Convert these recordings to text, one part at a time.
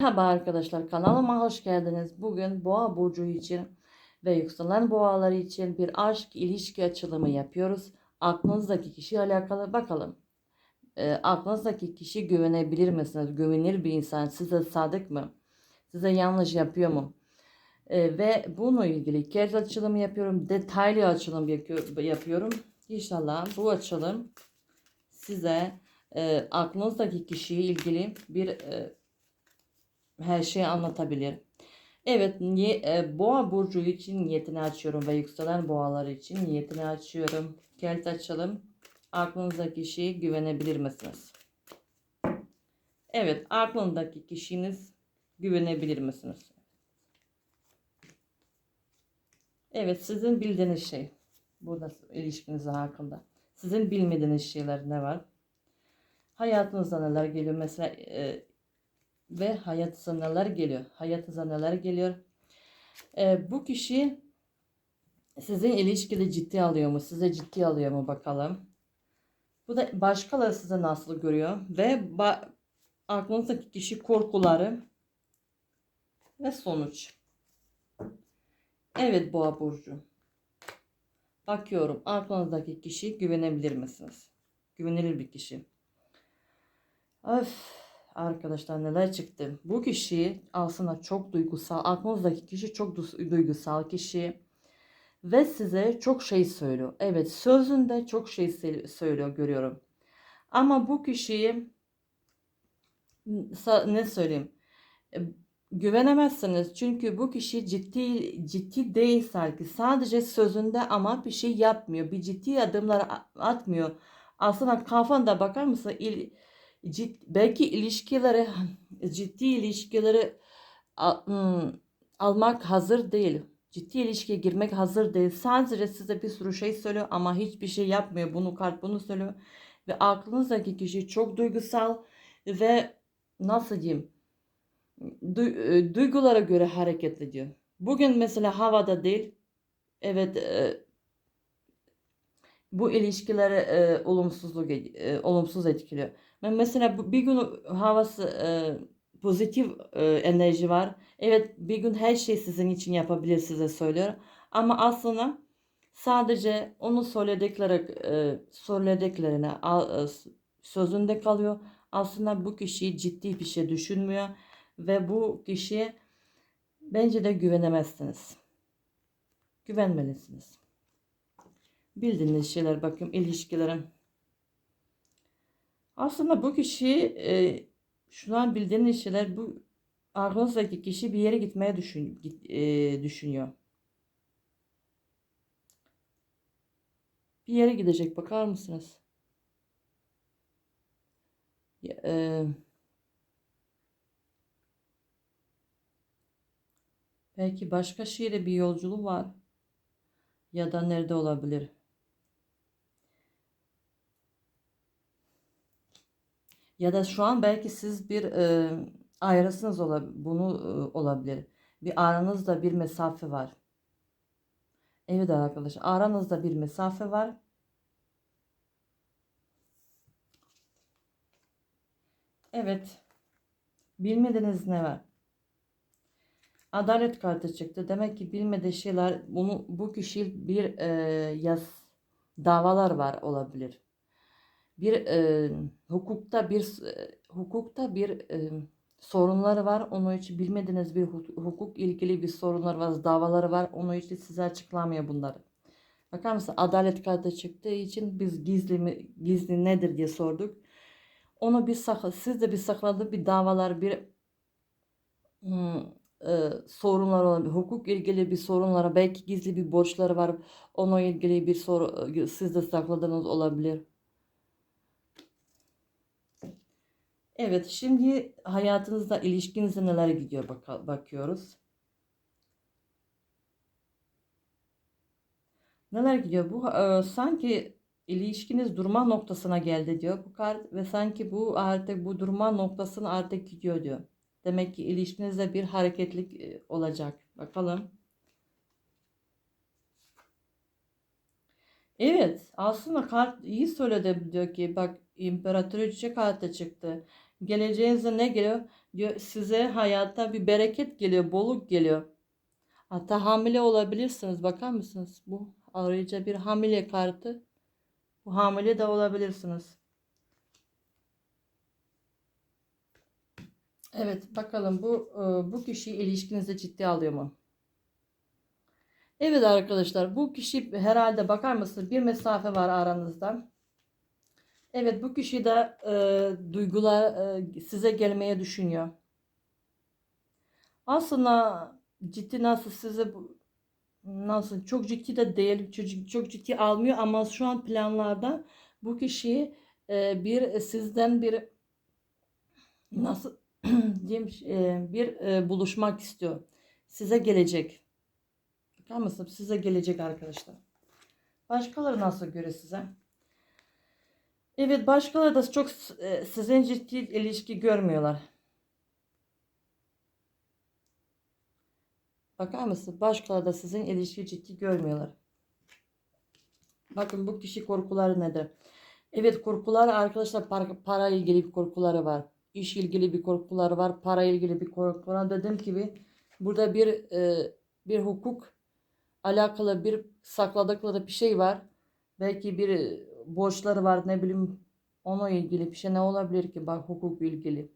Merhaba arkadaşlar kanalıma hoş geldiniz. Bugün boğa burcu için ve yükselen boğaları için bir aşk ilişki açılımı yapıyoruz. Aklınızdaki kişiyle alakalı bakalım. E, aklınızdaki kişi güvenebilir misiniz? Güvenilir bir insan. Size sadık mı? Size yanlış yapıyor mu? E, ve bununla ilgili kez açılımı yapıyorum. Detaylı açılım yapıyor- yapıyorum. İnşallah bu açılım size e, aklınızdaki kişiyle ilgili bir e, her şeyi anlatabilir. Evet, e, boğa burcu için niyetini açıyorum ve yükselen boğaları için niyetini açıyorum. Kelt açalım. Aklınızdaki kişiye güvenebilir misiniz? Evet, aklındaki kişiniz güvenebilir misiniz? Evet, sizin bildiğiniz şey. Burada ilişkinizin hakkında. Sizin bilmediğiniz şeyler ne var? Hayatınızda neler geliyor? Mesela e, ve hayatınıza neler geliyor? Hayatınıza neler geliyor? Ee, bu kişi sizin ilişkide ciddi alıyor mu? Size ciddi alıyor mu bakalım. Bu da başkaları size nasıl görüyor? Ve aklınızdaki kişi korkuları ve sonuç. Evet boğa burcu. Bakıyorum aklınızdaki kişi güvenebilir misiniz? Güvenilir bir kişi. Öf. Arkadaşlar neler çıktı. Bu kişi aslında çok duygusal. Aklınızdaki kişi çok du- duygusal kişi. Ve size çok şey söylüyor. Evet sözünde çok şey söylüyor görüyorum. Ama bu kişiyi ne söyleyeyim? E, Güvenemezsiniz. Çünkü bu kişi ciddi ciddi değil sanki. Sadece sözünde ama bir şey yapmıyor. Bir ciddi adımlar atmıyor. Aslında kafanda bakar mısın? İl, cid, belki ilişkileri ciddi ilişkileri hmm, almak hazır değil. Ciddi ilişkiye girmek hazır değil. Sadece size bir sürü şey söylüyor ama hiçbir şey yapmıyor. Bunu kart bunu söylüyor. Ve aklınızdaki kişi çok duygusal ve nasıl diyeyim? Du- e, duygulara göre hareket ediyor. Bugün mesela havada değil. Evet e, bu ilişkileri e, olumsuzluk e, olumsuz etkiliyor. Mesela bir gün havası e, pozitif e, enerji var. Evet bir gün her şey sizin için yapabilir size söylüyor. Ama aslında sadece onu söyledikleri e, söylediklerine al- e, sözünde kalıyor. Aslında bu kişi ciddi bir şey düşünmüyor ve bu kişiye bence de güvenemezsiniz. Güvenmelisiniz. Bildiğiniz şeyler bakın ilişkilerin. Aslında bu kişi e, şu an bildiğiniz şeyler bu aklınızdaki kişi bir yere gitmeye düşün, git- e, düşünüyor. Bir yere gidecek bakar mısınız? E, belki başka şehre bir yolculuğu var. Ya da nerede olabilir? Ya da şu an belki siz bir e, ayrısınız olabilir. Bunu e, olabilir. Bir aranızda bir mesafe var. Evet arkadaşlar aranızda bir mesafe var. Evet. Bilmediğiniz ne var? Adalet kartı çıktı. Demek ki bilmediği şeyler bunu bu kişi bir e, yas davalar var olabilir. Bir e, hukukta bir e, hukukta bir e, sorunları var. Onun için bilmediğiniz bir hu- hukuk ilgili bir sorunlar var, davaları var. Onun için size açıklamıyor bunları. Bakar mısın? Adalet kartı çıktığı için biz gizli mi gizli nedir diye sorduk. Onu bir sakla, siz de bir sakladı bir davalar bir hmm, e, sorunlar olabilir. Hukuk ilgili bir sorunlara belki gizli bir borçları var. Onunla ilgili bir soru siz de sakladığınız olabilir. Evet, şimdi hayatınızda ilişkinizde neler gidiyor baka- bakıyoruz. Neler gidiyor? Bu e, sanki ilişkiniz durma noktasına geldi diyor bu kart ve sanki bu artık bu durma noktasına artık gidiyor diyor. Demek ki ilişkinizde bir hareketlik e, olacak. Bakalım. Evet, aslında kart iyi söyledi diyor ki bak imparatoriçe kartı çıktı. Geleceğinize ne geliyor? Diyor, size hayatta bir bereket geliyor, bolluk geliyor. Hatta hamile olabilirsiniz. Bakar mısınız? Bu ayrıca bir hamile kartı. Bu hamile de olabilirsiniz. Evet, bakalım bu e, bu kişi ilişkinizi ciddi alıyor mu? Evet arkadaşlar, bu kişi herhalde bakar mısınız? Bir mesafe var aranızda. Evet, bu kişi de e, duygular e, size gelmeye düşünüyor. Aslında ciddi nasıl size nasıl çok ciddi de değil çok, çok ciddi almıyor ama şu an planlarda bu kişi e, bir sizden bir nasıl diyeyim e, bir e, buluşmak istiyor. Size gelecek. Bakar mısın? Size gelecek arkadaşlar. Başkaları nasıl göre size? Evet başkaları da çok e, sizin ciddi ilişki görmüyorlar. Bakar mısın? Başkaları da sizin ilişki ciddi görmüyorlar. Bakın bu kişi korkuları nedir? Evet korkular arkadaşlar para, para ilgili bir korkuları var. İş ilgili bir korkuları var. Para ilgili bir korkuları. Dediğim gibi burada bir e, bir hukuk alakalı bir sakladıkları bir şey var. Belki bir borçları var ne bileyim ona ilgili bir şey ne olabilir ki bak hukuk ilgili.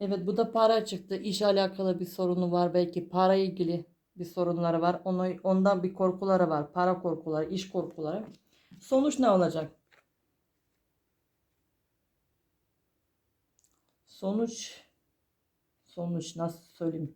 Evet bu da para çıktı. İş alakalı bir sorunu var. Belki para ilgili bir sorunları var. Onu, ondan bir korkuları var. Para korkuları, iş korkuları. Sonuç ne olacak? Sonuç sonuç nasıl söyleyeyim?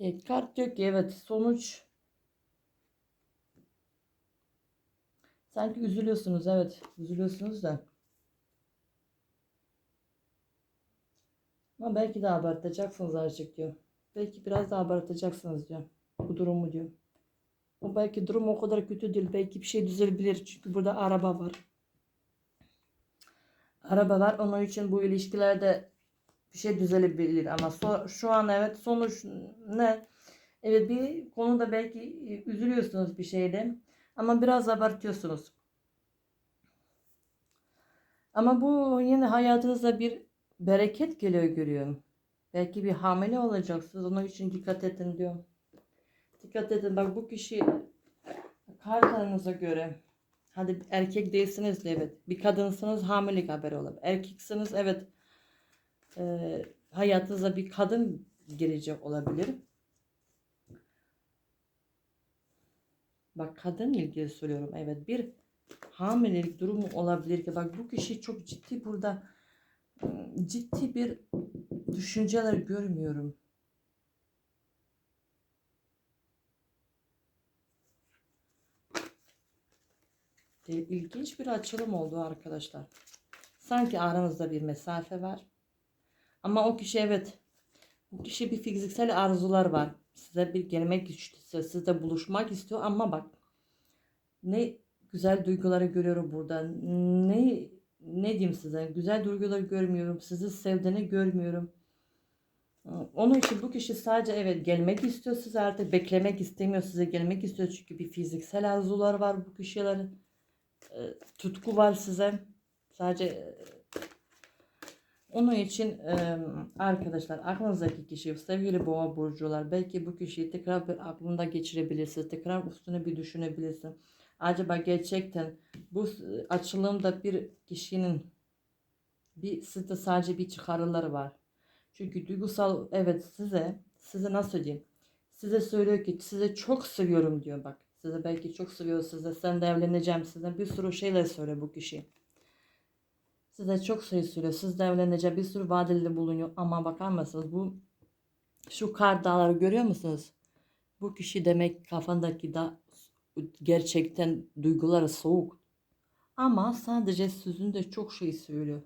Evet, kart diyor ki evet sonuç sanki üzülüyorsunuz evet üzülüyorsunuz da ama belki de abartacaksınız azıcık diyor. Belki biraz daha abartacaksınız diyor bu durumu diyor. O belki durum o kadar kötü değil. Belki bir şey düzelebilir. Çünkü burada araba var. Araba var. Onun için bu ilişkilerde bir şey düzelebilir. Ama so- şu an evet sonuç ne? Evet bir konuda belki üzülüyorsunuz bir şeyde. Ama biraz abartıyorsunuz. Ama bu yine hayatınızda bir bereket geliyor görüyorum. Belki bir hamile olacaksınız. Onun için dikkat edin diyor. Dikkat edin bak bu kişi kartlarınıza göre hadi erkek değilsiniz de evet bir kadınsınız hamilelik haberi olabilir. Erkeksiniz evet e, hayatınıza bir kadın girecek olabilir. Bak kadın ilgili söylüyorum evet bir hamilelik durumu olabilir ki bak bu kişi çok ciddi burada ıı, ciddi bir düşünceler görmüyorum. E, ilginç bir açılım oldu arkadaşlar. Sanki aranızda bir mesafe var. Ama o kişi evet. Bu kişi bir fiziksel arzular var. Size bir gelmek istiyor. Sizle buluşmak istiyor ama bak. Ne güzel duyguları görüyorum burada. Ne ne diyeyim size? Güzel duyguları görmüyorum. Sizi sevdiğini görmüyorum. Onun için bu kişi sadece evet gelmek istiyor size artık beklemek istemiyor size gelmek istiyor çünkü bir fiziksel arzular var bu kişilerin e, tutku var size sadece onun için arkadaşlar aklınızdaki kişi sevgili boğa burcular belki bu kişiyi tekrar bir aklında geçirebilirsiniz tekrar üstüne bir düşünebilirsiniz acaba gerçekten bu açılımda bir kişinin bir sizde sadece bir çıkarıları var çünkü duygusal evet size size nasıl diyeyim? Size söylüyor ki size çok seviyorum diyor bak. Size belki çok seviyor size sen de evleneceğim size bir sürü şeyler söylüyor bu kişi. Size çok şey söylüyor. Siz de evleneceğim bir sürü vadeli bulunuyor. Ama bakar mısınız bu şu kar dağları görüyor musunuz? Bu kişi demek kafandaki da gerçekten duyguları soğuk. Ama sadece sözünde çok şey söylüyor.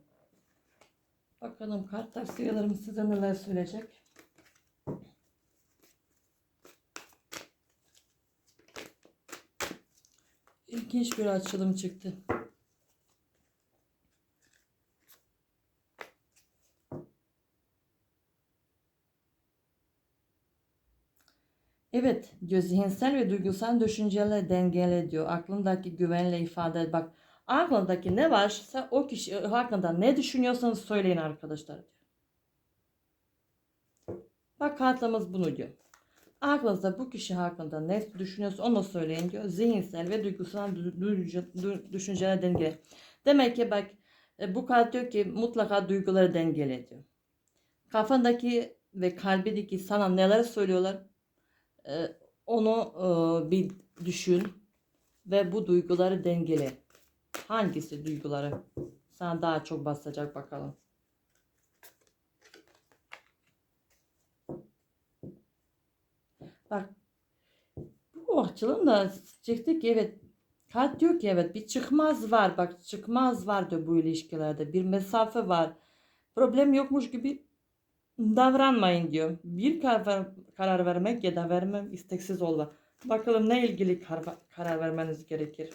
Bakalım kartlar sayılarım size neler söyleyecek. İlginç bir açılım çıktı. Evet diyor zihinsel ve duygusal düşünceler dengele diyor. Aklındaki güvenle ifade et. Bak aklındaki ne varsa o kişi hakkında ne düşünüyorsanız söyleyin arkadaşlar diyor. Bak kartımız bunu diyor. Aklınızda bu kişi hakkında ne düşünüyorsa onu söyleyin diyor. Zihinsel ve duygusal dü- dü- dü- düşünceler dengele. Demek ki bak e, bu kart diyor ki mutlaka duyguları dengele diyor. Kafandaki ve kalbindeki sana neler söylüyorlar e, onu e, bir düşün ve bu duyguları dengele. Hangisi duyguları sana daha çok basacak bakalım. Bak bu açılım da çıktı ki evet kart diyor ki evet bir çıkmaz var bak çıkmaz var diyor bu ilişkilerde bir mesafe var problem yokmuş gibi davranmayın diyor bir karar, karar vermek ya da vermem isteksiz olma bakalım ne ilgili karar, karar vermeniz gerekir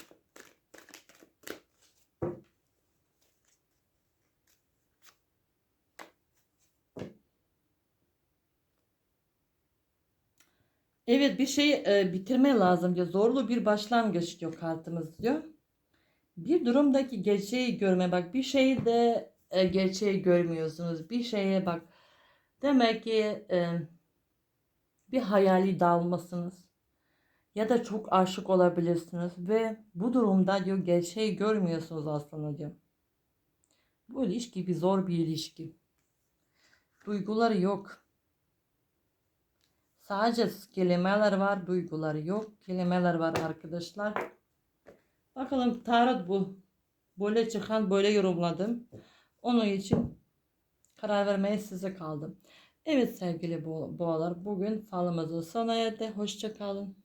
Evet bir şey e, bitirme lazım diyor. Zorlu bir başlangıç diyor kartımız diyor. Bir durumdaki gerçeği görme bak bir şeyde e, gerçeği görmüyorsunuz. Bir şeye bak. Demek ki e, bir hayali dalmasınız. Ya da çok aşık olabilirsiniz ve bu durumda diyor gerçeği görmüyorsunuz aslında diyor. Bu ilişki bir zor bir ilişki. Duyguları yok. Sadece kelimeler var, duyguları yok. Kelimeler var arkadaşlar. Bakalım tarot bu. Böyle çıkan böyle yorumladım. Onun için karar vermeye size kaldım. Evet sevgili bo- boğalar bugün falımızı sona erdi. Hoşça kalın.